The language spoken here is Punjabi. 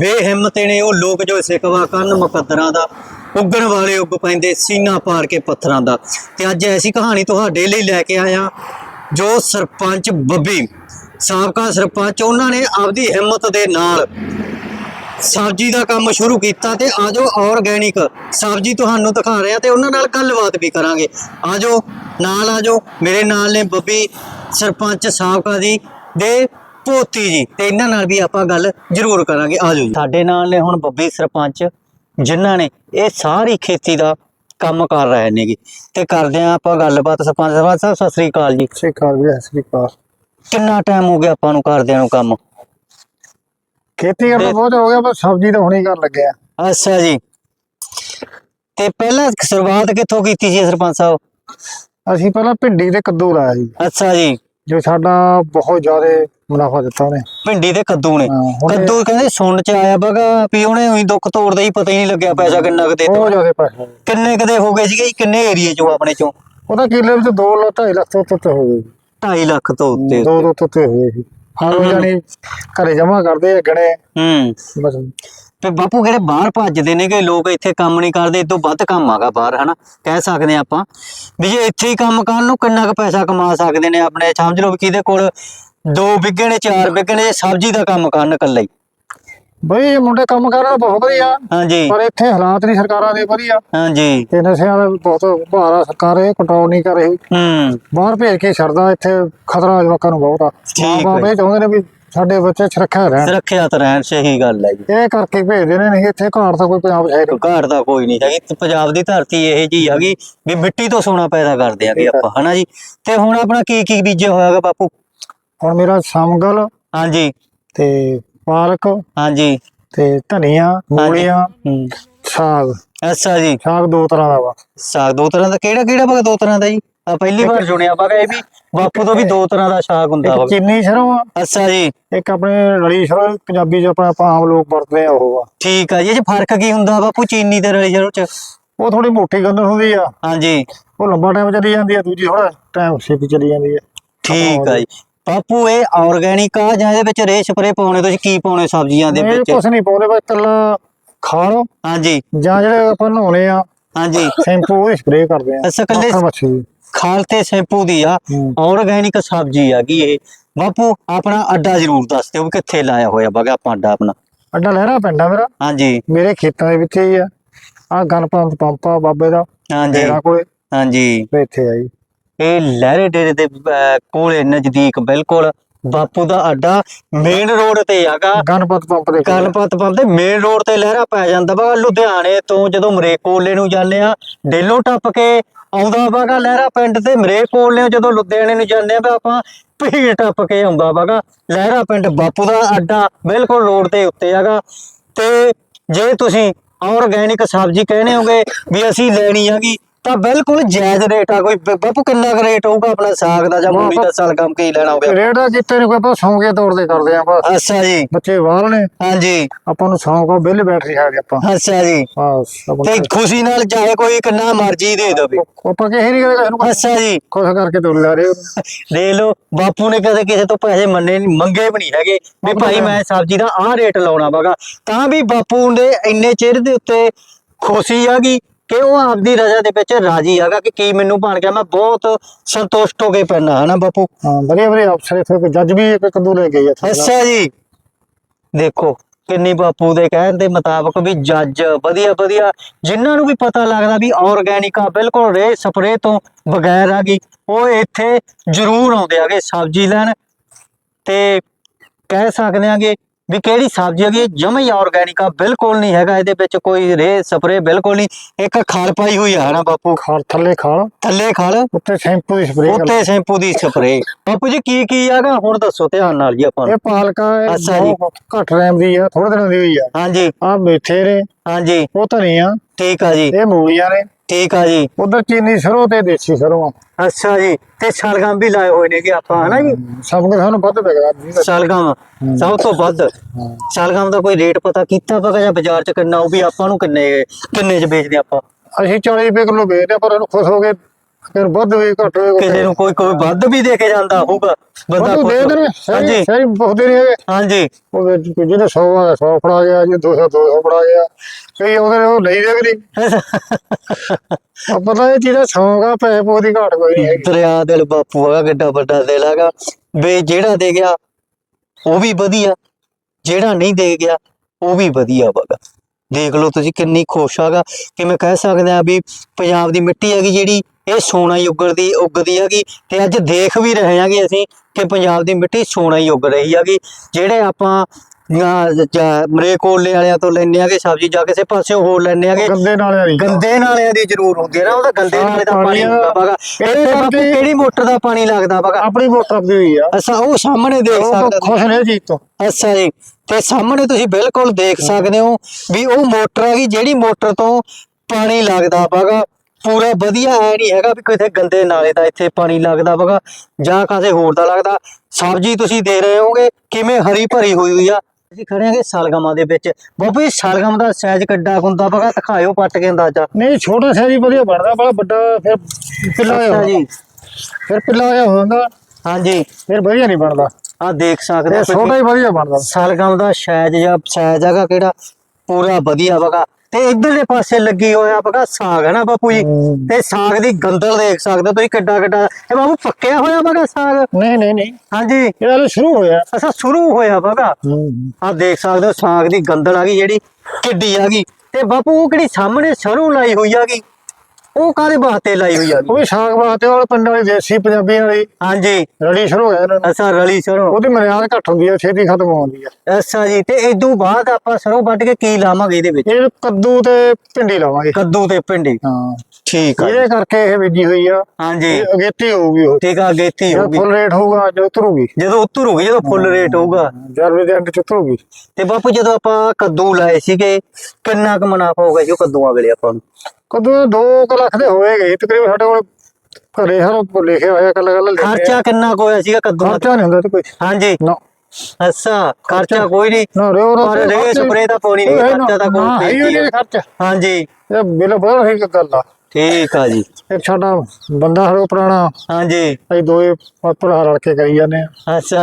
ਬੇਹਿੰਮਤੇ ਨੇ ਉਹ ਲੋਕ ਜੋ ਸਿਕਵਾ ਕਰਨ ਮੁਕੱਦਰਾਂ ਦਾ ਉੱਗਣ ਵਾਲੇ ਉੱਗ ਪੈਂਦੇ ਸੀਨਾ ਪਾੜ ਕੇ ਪੱਥਰਾਂ ਦਾ। ਤੇ ਅੱਜ ਐਸੀ ਕਹਾਣੀ ਤੁਹਾਡੇ ਲਈ ਲੈ ਕੇ ਆਇਆ, ਜੋ ਸਰਪੰਚ ਬੱਬੀ, ਸਾਬਕਾ ਸਰਪੰਚ, ਉਹਨਾਂ ਨੇ ਆਪਦੀ ਹਿੰਮਤ ਦੇ ਨਾਲ ਸਬਜ਼ੀ ਦਾ ਕੰਮ ਸ਼ੁਰੂ ਕੀਤਾ ਤੇ ਆਜੋ ਆਰਗੈਨਿਕ ਸਬਜ਼ੀ ਤੁਹਾਨੂੰ ਦਿਖਾ ਰਿਹਾ ਤੇ ਉਹਨਾਂ ਨਾਲ ਗੱਲਬਾਤ ਵੀ ਕਰਾਂਗੇ। ਆਜੋ, ਨਾਲ ਆਜੋ। ਮੇਰੇ ਨਾਲ ਨੇ ਬੱਬੀ, ਸਰਪੰਚ ਸਾਬਕਾ ਜੀ ਦੇ ਪੋਤੀ ਜੀ। ਤੇ ਇਹਨਾਂ ਨਾਲ ਵੀ ਆਪਾਂ ਗੱਲ ਜ਼ਰੂਰ ਕਰਾਂਗੇ। ਆਜੋ ਜੀ। ਸਾਡੇ ਨਾਲ ਨੇ ਹੁਣ ਬੱਬੀ ਸਰਪੰਚ ਜਿਨ੍ਹਾਂ ਨੇ ਇਹ ਸਾਰੀ ਖੇਤੀ ਦਾ ਕੰਮ ਕਰ ਰਹੇ ਨੇਗੇ। ਤੇ ਕਰਦੇ ਆ ਆਪਾਂ ਗੱਲਬਾਤ ਸਰਪੰਚ ਸਰਪੰਚ ਸਾਹਿਬ ਸਤਿ ਸ੍ਰੀ ਅਕਾਲ ਜੀ। ਸ੍ਰੀ ਅਕਾਲ ਵੀ ਸਤਿ ਸ੍ਰੀ ਅਕਾਲ। ਕਿੰਨਾ ਟਾਈਮ ਹੋ ਗਿਆ ਆਪਾਂ ਨੂੰ ਕਰਦਿਆਂ ਨੂੰ ਕੰਮ? ਖੇਤੀ ਕਰਨਾ ਬਹੁਤ ਹੋ ਗਿਆ ਪਰ ਸਬਜ਼ੀ ਤਾਂ ਹੁਣੇ ਕਰਨ ਲੱਗਿਆ ਅੱਛਾ ਜੀ। ਤੇ ਪਹਿਲਾਂ ਸ਼ੁਰੂਆਤ ਕਿੱਥੋਂ ਕੀਤੀ ਸੀ ਸਰਪੰਚ ਸਾਹਿਬ? ਅਸੀਂ ਪਹਿਲਾਂ ਭਿੰਡੀ ਤੇ ਕੱਦੂ ਲਾਇਆ ਸੀ। ਅੱਛਾ ਜੀ। ਜੋ ਸਾਡਾ ਬਹੁਤ ਜ਼ਿਆਦਾ ਮੁਨਾਫਾ ਦਿੱਤਾ ਉਹਨੇ। ਭਿੰਡੀ ਤੇ ਕੱਦੂ ਨੇ। ਹਾਂ, ਹੁਣ ਇਹ- ਕੱਦੂ ਕਹਿੰਦੇ ਸੁਣ ਚ ਆਇਆ ਬਗਾ ਵੀ ਉਹਨੇ ਉਹੀ ਦੁੱਖ ਤੋੜਦਾ ਹੀ ਪਤਾ ਹੀ ਨਹੀਂ ਲੱਗਿਆ ਪੈਸਾ ਕਿੰਨਾ ਕੁ ਦੇ ਦਿੱਤਾ। ਜ਼ਿਆਦਾ ਪੈਸੇ। ਕਿੰਨੇ ਕਦੇ ਹੋ ਗਏ ਸੀਗੇ ਜੀ? ਕਿੰਨੇ ਏਰੀਏ ਚੋਂ ਆਪਣੇ ਚੋਂ? ਉਹਦਾ ਕਿੱਲੇ ਵਿੱਚ 2 ਲੱਖ 2.5 ਲੱਖ ਤੋਂ ਉੱਤੇ ਹੋ ਗਏ। 2.5 ਲੱਖ ਤੋਂ ਉੱਤੇ। ਦੋ ਦੋ ਤੋਂ ਉੱਤੇ ਹੋ ਗਏ। ਸੀ ਹਾਂ। ਉਹ। ਜਾਨੀ ਘਰੇ ਜਮਾ ਕਰਦੇ ਆ ਗਣੇ ਹੂੰ। ਬਸ। ਤੇ ਬਾਪੂ ਜਿਹੜੇ ਬਾਹਰ ਭੱਜਦੇ ਨੇ ਕਿ ਲੋਕ ਇੱਥੇ ਕੰਮ ਨਹੀਂ ਕਰਦੇ ਇਦੋਂ ਵੱਧ ਕੰਮ ਆਗਾ ਬਾਹਰ ਹਨਾ? ਕਹਿ ਸਕਦੇ ਆ ਆਪਾਂ ਵੀ ਜੇ ਇੱਥੇ ਹੀ ਕੰਮ ਕਰਨ ਨੂੰ ਕਿੰਨਾ ਕੁ ਪੈਸਾ ਕਮਾ ਸਕਦੇ ਨੇ ਆਪਣੇ ਸਮਝ ਲਓ ਵੀ ਕਿਹਦੇ ਕੋਲ 2 ਵਿਗੇ ਨੇ 4 ਵਿਗੇ ਨੇ ਸਬਜ਼ੀ ਦਾ ਕੰਮ ਕਰਨ ਇਕੱਲਾ ਹੀ। ਬਈ ਇਹ ਮੁੰਡੇ ਕੰਮ ਕਰਨ ਬਹੁਤ ਵਧੀਆ। ਹਾਂਜੀ। ਪਰ ਇੱਥੇ ਹਾਲਾਤ ਨਹੀਂ ਸਰਕਾਰਾਂ ਦੇ ਵਧੀਆ। ਹਾਂਜੀ। ਤੇ ਨਸ਼ਿਆਂ ਦਾ ਬਹੁਤ ਭਾਰਾ ਸਰਕਾਰ ਇਹ ਕੰਟਰੋਲ ਨਹੀਂ ਕਰ ਰਹੀ। ਹੂੰ। ਬਾਹਰ ਭੇਜ ਕੇ ਛੱਡਦਾ ਇੱਥੇ ਖਤਰਾ ਜਵਾਕਾਂ ਨੂੰ ਬਹੁਤ ਆ। ਠੀਕ ਹੈ। ਮਾਂ ਬਾਪ ਇਹ ਚਾਹੁੰਦੇ ਨੇ ਵੀ ਸਾਡੇ ਬੱਚੇ ਸੁਰੱਖਿਆ ਰਹਿਣ। ਸੁਰੱਖਿਅਤ ਰਹਿਣ ਸਹੀ ਗੱਲ ਹੈ ਜੀ। ਇਹ ਕਰਕੇ ਭੇਜਦੇ ਨੇ ਨਹੀਂ ਇੱਥੇ ਘਾਟ ਤਾਂ ਕੋਈ ਪੰਜਾਬ ਹੈ ਨਹੀਂ। ਦਾ ਕੋਈ ਨਹੀਂ ਹੈਗੀ। ਪੰਜਾਬ ਦੀ ਧਰਤੀ ਇਹ ਜੀ ਹੈਗੀ ਵੀ ਮਿੱਟੀ ਤੋਂ ਸੋਨਾ ਪੈਦਾ ਕਰਦੇ ਆਗੇ ਆਪਾਂ ਹਨਾ ਜੀ? ਤੇ ਹੁਣ ਆਪਣਾ ਕੀ ਕੀ ਬੀਜਿਆ ਹੋਇਆਗਾ ਬਾਪੂ? ਹੁਣ ਮੇਰਾ ਸਮਗਲ ਹਾਂਜੀ। ਤੇ ਪਾਲਕ ਹਾਂਜੀ। ਤੇ ਧਨੀਆ ਮੂਲੀਆਂ ਸਾਗ। ਅੱਛਾ ਜੀ। ਸਾਗ ਦੋ ਤਰ੍ਹਾਂ ਦਾ ਵਾ। ਸਾਗ ਦੋ ਤਰ੍ਹਾਂ ਦਾ ਕਿਹੜਾ ਕਿਹੜਾ ਬਗਾ ਦੋ ਤਰ੍ਹਾਂ ਦਾ ਜੀ? ਆ ਪਹਿਲੀ ਵਾਰ ਸੁਣਿਆ ਬਗਾ ਇਹ ਵੀ ਬਾਪੂ ਤੋਂ ਵੀ ਦੋ ਤਰ੍ਹਾਂ ਦਾ ਸਾਗ ਹੁੰਦਾ ਇੱਕ ਵਾ ਚੀਨੀ ਸਰੋਂ ਆ। ਅੱਛਾ ਜੀ। ਇੱਕ ਆਪਣੇ ਲੜੀ ਸਰੋਂ ਪੰਜਾਬੀ ਚ ਆਪਣਾ ਆਪਾਂ ਆਮ ਲੋਕ ਵਰਤਦੇ ਆ ਉਹ ਆ। ਠੀਕ ਆ ਜੀ ਇਹ 'ਚ ਫ਼ਰਕ ਕੀ ਹੁੰਦਾ ਬਾਪੂ ਚੀਨੀ ਤੇ ਰਲੀ ਜਰੂਰ ਚ? ਉਹ ਥੋੜੀ ਮੋਟੀ ਗੰਦਲ ਹੁੰਦੀ ਆ। ਹਾਂਜੀ। ਉਹ ਲੰਬਾ ਟਾਈਮ ਚੱਲੀ ਜਾਂਦੀ ਆ ਦੂਜੀ ਥੋੜਾ ਟਾਈਮ ਛੇਤੀ ਚੱਲੀ ਜਾਂਦੀ ਆ। ਠੀਕ ਆ ਜੀ। ਬਾਪੂ ਇਹ ਆਰਗੈਨਿਕ ਆ ਜਾਂ ਇਹਦੇ ਵਿੱਚ ਰੇ ਸਪਰੇ ਪਾਉਣੇ ਤੁਸੀਂ ਕੀ ਪਾਉਣੇ ਸਬਜ਼ੀਆਂ ਦੇ ਇਹ ਵਿੱਚ? ਕੁਛ ਨਹੀਂ ਪਾਉਂਦੇ ਬਸ ਕੱਲਾ ਖਾਲ ਹਾਂਜੀ। ਜਾਂ ਜਿਹੜੇ ਆਪਾਂ ਨਹਾਉਣੇ ਆ ਹਾਂਜੀ। ਸ਼ੈਂਪੂ ਉਹ ਸਪਰੇਅ ਕਰਦੇ ਆ। ਅੱਛਾ, ਇਕੱਲੇ- ਮੱਛੀ। ਦੀ। ਖਾਲ ਤੇ ਸ਼ੈਂਪੂ ਦੀ ਆ। ਆਰਗੈਨਿਕ ਸਬਜ਼ੀ ਹੈਗੀ ਇਹ। ਬਾਪੂ ਆਪਣਾ ਅੱਡਾ ਜ਼ਰੂਰ ਦੱਸ ਦਿਓ ਵੀ ਕਿੱਥੇ ਲਾਇਆ ਹੋਇਆ ਬਗਾ ਆਪਾਂ ਅੱਡਾ ਆਪਣਾ। ਅੱਡਾ ਲਹਿਰਾ ਪਿੰਡਾ ਮੇਰਾ। ਹਾਂਜੀ। ਮੇਰੇ ਖੇਤਾਂ ਦੇ ਵਿੱਚ ਹੀ ਆ। ਆ ਗਨਪੰਤ ਪੰਪਾ ਬਾਬੇ ਦਾ ਹਾਂਜੀ। ਡੇਰਾ ਕੋਲੇ। ਹਾਂਜੀ। ਇੱਥੇ ਆਈ ਇਹ ਲਹਿਰੇ ਡੇਰੇ ਦੇ ਕੋਲੇ ਨਜ਼ਦੀਕ ਬਿਲਕੁਲ ਬਾਪੂ ਦਾ ਅੱਡਾ ਮੇਨ ਰੋਡ ਤੇ ਹੈਗਾ। ਗਨਪਤ ਪੰਪ ਦੇ ਕੋਲੇ। ਗਨਪਤ ਪੰਪ ਦੇ ਮੇਨ ਰੋਡ ਤੇ ਲਹਿਰਾ ਪੈ ਜਾਂਦਾ ਵਾ। ਲੁਧਿਆਣੇ ਤੋਂ ਜਦੋਂ ਮਰੇਕੋਲੇ ਨੂੰ ਜਾਂਦੇ ਆ ਡੇਲੋਂ ਟੱਪ ਕੇ ਆਉਂਦਾ ਵਾਗਾ ਲਹਿਰਾ ਪਿੰਡ ਤੇ। ਮਰੇਕੋਲੇ ਜਦੋਂ ਲੁਧਿਆਣੇ ਨੂੰ ਜਾਂਦੇ ਆ ਵਾ ਆਪਾਂ ਭੀੜ ਟੱਪ ਕੇ ਆਉਂਦਾ ਵਾਗਾ। ਲਹਿਰਾ ਪਿੰਡ ਬਾਪੂ ਦਾ ਅੱਡਾ ਬਿਲਕੁਲ ਰੋਡ ਤੇ ਉੱਤੇ ਹੈਗਾ। ਤੇ ਜੇ ਤੁਸੀਂ ਆਰਗੈਨਿਕ ਸਬਜ਼ੀ ਕਹਿੰਦੇ ਹੋਗੇ ਵੀ ਅਸੀਂ ਲੈਣੀ ਹੈਗੀ ਤਾਂ ਬਿਲਕੁਲ ਜਾਇਜ਼ ਰੇਟ ਆ ਕੋਈ ਬਾਪੂ ਕਿੰਨਾ ਕੁ ਰੇਟ ਹੋਊਗਾ ਆਪਣਾ ਸਾਗ ਦਾ ਜਾਂ ਮੂਲੀ ਦਾ ਸਲਗਮ ਕੀ ਲੈਣਾ ਹੋਵੇ ਰੇਟ ਦਾ ਕਿਤੇ ਨਹੀਂ ਕੋਈ ਆਪਾਂ ਸੌਂਕੇ ਤੌਰ ਤੇ ਕਰਦੇ ਆ ਬਸ। ਅੱਛਾ ਜੀ। ਬੱਚੇ ਬਾਹਰ ਨੇ। ਹਾਂਜੀ। ਆਪਾਂ ਨੂੰ ਸੌਂਕ ਆ ਬਿੱਲ ਬੈਟਰੀ ਖਾ ਕੇ ਆਪਾਂ। ਅੱਛਾ ਜੀ। ਆਪਾਂ ਤੇ ਖੁਸ਼ੀ। ਨਾਲ ਚਾਹੇ ਕੋਈ ਕਿੰਨਾ ਮਰਜ਼ੀ ਦੇ ਦੇਵੇ। ਆਪਾਂ ਕਿਸੇ ਨਹੀਂ ਕਰਦੇ ਇਹਨੂੰ ਅੱਛਾ ਜੀ। ਖੁਸ਼ ਕਰਕੇ ਤੁਰ ਲੈ ਰਹੇ ਦੇ ਲੋ ਬਾਪੂ ਨੇ ਕਦੇ ਕਿਸੇ ਤੋਂ ਪੈਸੇ ਮੰਨੇ ਨਹੀਂ ਮੰਗੇ ਵੀ ਨਹੀਂ ਹੈਗੇ। ਵੀ ਭਾਈ ਮੈਂ ਸਬਜ਼ੀ ਦਾ ਆਹ ਰੇਟ ਲਾਉਣਾ ਵਾਗਾ। ਤਾਂ ਵੀ ਬਾਪੂ ਦੇ ਇੰਨੇ ਚਿਹਰੇ ਦੇ ਉੱਤੇ ਖੁਸ਼ੀ ਆਗੀ ਕਿ ਉਹ ਆਪਦੀ ਰਜ਼ਾ ਦੇ ਵਿੱਚ ਰਾਜੀ ਹੈਗਾ ਕਿ ਕੀ ਮੈਨੂੰ ਬਣ ਗਿਆ ਮੈਂ ਬਹੁਤ ਸੰਤੁਸ਼ਟ ਹੋ ਕੇ ਪੈਣਾ ਹਨਾ ਬਾਪੂ? ਹਾਂ ਵਧੀਆ ਵਧੀਆ। ਅਫਸਰ ਇੱਥੇ ਕੋਈ ਜੱਜ ਵੀ ਇੱਕ ਕੱਦੂ ਲੈ ਗਈ ਇੱਥੇ। ਅੱਛਾ ਜੀ। ਦੇਖੋ ਕਿੰਨੀ ਬਾਪੂ ਦੇ ਕਹਿਣ ਦੇ ਮੁਤਾਬਕ ਵੀ ਜੱਜ ਵਧੀਆ ਵਧੀਆ। ਜਿਨ੍ਹਾਂ ਨੂੰ ਵੀ ਪਤਾ ਲੱਗਦਾ ਵੀ ਆਰਗੈਨਿਕ ਆ ਬਿਲਕੁਲ ਰੇ ਸਪਰੇ ਤੋਂ ਬਗੈਰ ਆ ਗਈ ਉਹ ਇੱਥੇ ਜ਼ਰੂਰ ਆਉਂਦੇ ਆਗੇ ਸਬਜ਼ੀ ਲੈਣ। ਤੇ ਕਹਿ ਸਕਦੇ ਆਗੇ ਵੀ ਕਿਹੜੀ ਸਬਜ਼ੀ ਹੈਗੀ ਜਮਾ ਹੀ ਆਰਗੈਨਿਕ ਆ ਬਿਲਕੁਲ ਨਹੀਂ ਹੈਗਾ ਇਹਦੇ ਵਿੱਚ ਕੋਈ ਰੇ ਸਪਰੇ ਬਿਲਕੁਲ ਨਹੀਂ। ਇੱਕ ਖਾਲ ਪਾਈ ਹੋਈ ਆ ਨਾ ਬਾਪੂ। ਖਾਲ ਥੱਲੇ ਖਾਲ। ਥੱਲੇ ਖਾਲ। ਉੱਤੇ ਸ਼ੈਂਪੂ ਦੀ ਸਪਰੇਅ ਉੱਤੇ ਸ਼ੈਂਪੂ ਦੀ ਸਪਰੇ ਬਾਪੂ ਜੀ ਕੀ ਕੀ ਹੈਗਾ? ਹੁਣ ਦੱਸੋ ਧਿਆਨ ਨਾਲ ਜੀ ਆਪਾਂ ਇਹ ਪਾਲਕਾ ਅੱਛਾ ਜੀ। ਘੱਟ ਰੈਮ ਦੀ ਆ ਥੋੜੇ ਦਿਨਾਂ ਦੀ ਹੋਈ ਆ। ਹਾਂਜੀ। ਆ ਮੇਥੇ ਨੇ। ਹਾਂਜੀ। ਉਹ ਧਨੀਆ। ਠੀਕ ਆ ਜੀ। ਇਹ ਮੂਲੀਆਂ ਨੇ। ਠੀਕ ਆ ਜੀ। ਉਧਰ ਚੀਨੀ ਸਰੋਂ ਤੇ ਦੇਸੀ ਸਰੋਂ ਅੱਛਾ ਜੀ ਤੇ ਸ਼ਲਗਮ ਵੀ ਲਾਏ ਹੋਏ ਨੇਗੇ ਆਪਾਂ ਹਨਾ ਜੀ? ਸਭ ਕੁਝ ਸਾਨੂੰ ਵੱਧ ਜੀ। ਸ਼ਲਗਮ ਸਭ ਤੋਂ ਵੱਧ। ਸ਼ਲਗਮ ਦਾ ਕੋਈ ਰੇਟ ਪਤਾ ਕੀਤਾ ਪਗਾ ਜਾਂ ਬਾਜ਼ਾਰ ਚ ਕਿੰਨਾ ਉਹ ਵੀ ਆਪਾਂ ਨੂੰ ਕਿੰਨੇ ਕਿੰਨੇ ਚ ਵੇਚਦੇ ਆਪਾਂ? ਅਸੀਂ 40 ਰੁਪਏ ਕਿਲੋ ਵੇਚਦੇ ਪਰ ਇਹਨੂੰ ਖੁਸ਼ ਹੋ ਕੇ ਫਿਰ ਵੱਧ ਵੀ ਘੱਟ ਹੋਏ ਕਿਸੇ ਨੂੰ ਕੋਈ ਕੋਈ ਵੱਧ ਵੀ ਦੇ ਕੇ ਜਾਂਦਾ ਹੋਊਗਾ ਬੰਦਾ ਵੱਧ ਦੇ ਦੇਣ ਹਾਂਜੀ। ਸਹੀ ਬਹੁਤ ਨਹੀਂ ਹੈਗੇ। ਹਾਂਜੀ। ਉਹ ਵਿੱਚ ਜਿਹਨੇ 100 ਆ 100 ਫੜਾ ਗਿਆ ਜੀ 200 200 ਫੜਾ ਗਿਆ ਕਈ ਆਉਂਦੇ ਨੇ ਉਹ ਲਈ ਦੇ ਵੀ ਨਹੀਂ। ਪਤਾ ਇਹ ਚੀਜ਼ਾਂ ਸ਼ੌਂਕ ਆ ਪੈਸੇ ਪੋ ਦੀ ਘਾਟ ਕੋਈ ਨਹੀਂ ਹੈਗੀ। ਦਰਿਆ ਦਿਲ ਬਾਪੂ ਹੈਗਾ ਕਿੱਡਾ ਵੱਡਾ ਦਿਲ ਹੈਗਾ। ਵੀ ਜਿਹੜਾ ਦੇ ਗਿਆ ਉਹ ਵੀ ਵਧੀਆ। ਜਿਹੜਾ ਨਹੀਂ ਦੇ ਗਿਆ ਉਹ ਵੀ ਵਧੀਆ ਵਗਾ ਦੇਖ ਲਓ ਤੁਸੀਂ ਕਿੰਨੀ ਖੁਸ਼ ਹੈਗਾ। ਕਿਵੇਂ ਕਹਿ ਸਕਦੇ ਆ ਵੀ ਪੰਜਾਬ ਦੀ ਮਿੱਟੀ ਹੈਗੀ ਜਿਹੜੀ ਇਹ ਸੋਨਾ ਹੀ ਉੱਗਦੀ ਉੱਗਦੀ ਹੈਗੀ ਤੇ ਅੱਜ ਦੇਖ ਵੀ ਰਹੇ ਹਾਂਗੇ ਅਸੀਂ ਕਿ ਪੰਜਾਬ ਦੀ ਮਿੱਟੀ ਸੋਨਾ ਹੀ ਉੱਗ ਰਹੀ ਹੈਗੀ। ਜਿਹੜੇ ਆਪਾਂ ਜਾਂ- ਜਾਂ ਮਰੇਕੋਲੇ ਵਾਲਿਆਂ ਤੋਂ ਲੈਣੇ ਆਗੇ ਸਬਜ਼ੀ ਜਾਂ ਕਿਸੇ ਪਾਸੇ ਹੋਰ ਲੈਣੇ ਆਗੇ ਗੰਦੇ ਨਾਲਿਆਂ ਦੀ। ਗੰਦੇ ਨਾਲਿਆਂ ਦੀ ਜ਼ਰੂਰ ਹੁੰਦੀ ਹੈ ਨਾ ਉਹਦਾ ਗੰਦੇ ਨਾਲੇ ਦਾ ਪਾਣੀ ਹੁੰਦਾ ਵਗਾ ਇਹ ਕਿਹੜੀ ਮੋਟਰ ਦਾ ਪਾਣੀ ਲੱਗਦਾ ਵਗਾ ਆਪਣੀ ਮੋਟਰ ਦੀ ਹੋਈ ਆ। ਅਸਾਂ ਉਹ ਸਾਹਮਣੇ ਦੇਖ ਸਕਦੇ ਖੁਸ਼ ਨੇ ਚੀਜ਼ ਤੋਂ ਅੱਛਾ ਜੀ ਤੇ ਸਾਹਮਣੇ ਤੁਸੀਂ ਬਿਲਕੁਲ ਦੇਖ ਸਕਦੇ ਹੋ ਵੀ ਉਹ ਮੋਟਰ ਹੈਗੀ ਜਿਹੜੀ ਮੋਟਰ ਤੋਂ ਪਾਣੀ ਲੱਗਦਾ ਵਗਾ ਪੂਰਾ ਵਧੀਆ ਐ ਨਹੀਂ ਹੈਗਾ ਵੀ ਕਿਤੇ ਗੰਦੇ ਨਾਲੇ ਦਾ ਇੱਥੇ ਪਾਣੀ ਲੱਗਦਾ ਵਗਾ ਜਾਂ ਕਾਸੇ ਹੋਰ ਦਾ ਲੱਗਦਾ। ਸਬਜ਼ੀ ਤੁਸੀਂ ਦੇ ਰਹੇ ਹੋਗੇ ਕਿਵੇਂ ਹਰੀ ਭਰੀ ਹੋਈ ਹੋਈ ਆ? ਅਸੀਂ ਖੜੇ ਹਾਂਗੇ ਸਲਗਮਾਂ ਦੇ ਵਿੱਚ। ਬਾਬੂ ਸਲਗਮ ਦਾ ਸਾਈਜ਼ ਕਿੱਡਾ ਕੁ ਹੁੰਦਾ ਵਗਾ? ਦਿਖਾਇਓ ਪੱਟ ਕੇ ਅੰਦਾਜ਼ਾ। ਨਹੀਂ ਛੋਟਾ ਸਾਈਜ਼ ਹੀ ਵਧੀਆ ਬਣਦਾ ਬੜਾ ਵੱਡਾ ਫਿਰ ਪਿੱਲਾ ਅੱਛਾ ਹੋਇਆ ਜੀ ਫਿਰ ਪਿੱਲਾ ਹੋਇਆ ਹੁੰਦਾ। ਹਾਂਜੀ। ਫਿਰ ਵਧੀਆ ਨਹੀਂ ਬਣਦਾ। ਆ ਦੇਖ ਸਕਦੇ ਇਹ ਹੋ ਛੋਟਾ ਹੀ ਵਧੀਆ ਬਣਦਾ। ਸਲਗਮ ਦਾ ਸਾਈਜ਼ ਜਾਂ ਸਾਈਜ਼ ਹੈਗਾ ਕਿਹੜਾ? ਪੂਰਾ ਵਧੀਆ ਵਗਾ। ਤੇ ਇਧਰਲੇ ਪਾਸੇ ਲੱਗੀ ਹੋਇਆ ਵਗਾ ਸਾਗ ਹੈ ਨਾ ਬਾਪੂ ਜੀ। ਤੇ ਸਾਗ ਦੀ ਗੰਦਲ ਦੇਖ ਸਕਦੇ ਹੋ ਤੁਸੀਂ ਕਿੱਡਾ ਕਿੱਡਾ। ਇਹ ਬਾਪੂ ਪੱਕਿਆ ਹੋਇਆ ਵਗਾ ਸਾਗ? ਨਹੀਂ ਨਹੀਂ ਨਹੀਂ। ਹਾਂਜੀ। ਇਹ ਹਲੇ ਸ਼ੁਰੂ ਹੋਇਆ। ਅਸਾ ਸ਼ੁਰੂ ਹੋਇਆ ਵਗਾ ਆ ਦੇਖ ਸਕਦੇ ਹੋ ਸਾਗ ਦੀ ਗੰਦਲ ਆ ਗਈ ਜਿਹੜੀ ਕਿੱਡੀ ਆ ਗਈ। ਤੇ ਬਾਪੂ ਉਹ ਕਿਹੜੀ ਸਾਹਮਣੇ ਸਰੋਂ ਲਾਈ ਹੋਈ ਆ ਗਈ। ਉਹ ਕਾਦੇ ਵਾਸਤੇ ਲਾਈ ਹੋਈ ਆ? ਉਹ ਵੀ ਸਾਗ ਬਾਤੇ ਵਾਲੇ ਪਿੰਡ ਵਾਲੀ ਦੇਸੀ ਪੰਜਾਬੀ ਵਾਲੀ। ਹਾਂਜੀ। ਰੜੀ ਸ਼ੁਰੂ ਹੋਇਆ ਇਹਨਾਂ ਨੂੰ। ਅਸਾ ਰਲੀ ਸਰੋਂ। ਉਹਦੀ ਮਰਿਆਦ ਘੱਟ ਹੁੰਦੀ ਹੈ ਛੇਤੀ ਖਤਮ ਹੈ ਅੱਛਾ ਜੀ ਤੇ ਇਦੋਂ ਬਾਅਦ ਆਪਾਂ ਸਰੋਂ ਵੱਢ ਕੇ ਕੀ ਲਾਵਾਂਗੇ ਇਹਦੇ ਵਿੱਚ? ਇਹ ਕੱਦੂ ਤੇ ਭਿੰਡੀ ਲਾਵਾਂਗੇ। ਕੱਦੂ ਤੇ ਭਿੰਡੀ। ਹਾਂ। ਠੀਕ ਆ ਇਹਦੇ ਕਰਕੇ ਇਹ ਬੀਜੀ ਹੋਈ ਆ। ਹਾਂਜੀ। ਅਗੇਤੀ ਹੋਊਗੀ ਉਹ। ਠੀਕ ਆ ਗੇਤੀ ਜਦ ਹੋਊਗੀ। ਫੁੱਲ ਰੇਟ ਹੋਊਗਾ ਜਦੋਂ ਉਤਰੂਗੀ। ਜਦੋਂ ਉਤਰੂਗੀ ਜਦੋਂ ਫੁੱਲ ਰੇਟ ਹੋਊਗਾ। ਜਰਵੇ ਦੇ ਅੰਡ ਚ ਉਤਰੂਗੀ। ਤੇ ਬਾਪੂ ਜਦੋਂ ਆਪਾਂ ਕੱਦੂ ਲਾਏ ਸੀਗੇ ਕਿੰਨਾ ਕੁ ਮੁਨਾਫਾ ਹੋਗਾ ਜੀ ਉਹ ਕੱਦੂਆਂ ਵੇਲੇ ਆਪਾਂ ਨੂੰ? ਕਦੋਂ 2 ਲੱਖ ਦੇ ਹੋਏਗੇ ਤਕਰੀਬਨ ਸਾਡੇ ਕੋਲ ਘਰੇ ਹਰ ਲਿਖਿਆ ਹੋਇਆ ਕੱਲ ਕੱਲ ਖਰਚਾ ਕਿੰਨਾ ਕੁ ਹੋਇਆ ਸੀਗਾ ਕੱਦੂਆਂ ਤੇ ਖਰਚਾ ਨਹੀਂ ਹੁੰਦਾ ਤੇ ਕੋਈ। ਹਾਂਜੀ। ਨਾ। ਅੱਛਾ ਖਰਚਾ ਕੋਈ ਨਹੀਂ। ਨਾ ਰੋ ਪਰ ਰੇ ਸਪਰੇ ਦਾ ਪਾਣੀ ਨਹੀਂ ਖਰਚਾ ਤਾਂ ਕੋਈ ਨਹੀਂ। ਖਰਚਾ। ਹਾਂਜੀ। ਇਹ ਬਿਲ ਬੜਾ ਹੀ ਗੱਲ ਆ ਠੀਕ ਆ ਜੀ। ਇੱਕ ਸਾਡਾ ਬੰਦਾ ਹਰੋ ਪੁਰਾਣਾ। ਹਾਂਜੀ। ਅਸੀਂ ਦੋਏ ਭਰਾ ਰਲ ਕੇ ਕਰੀ ਜਾਂਦੇ ਆ ਅੱਛਾ।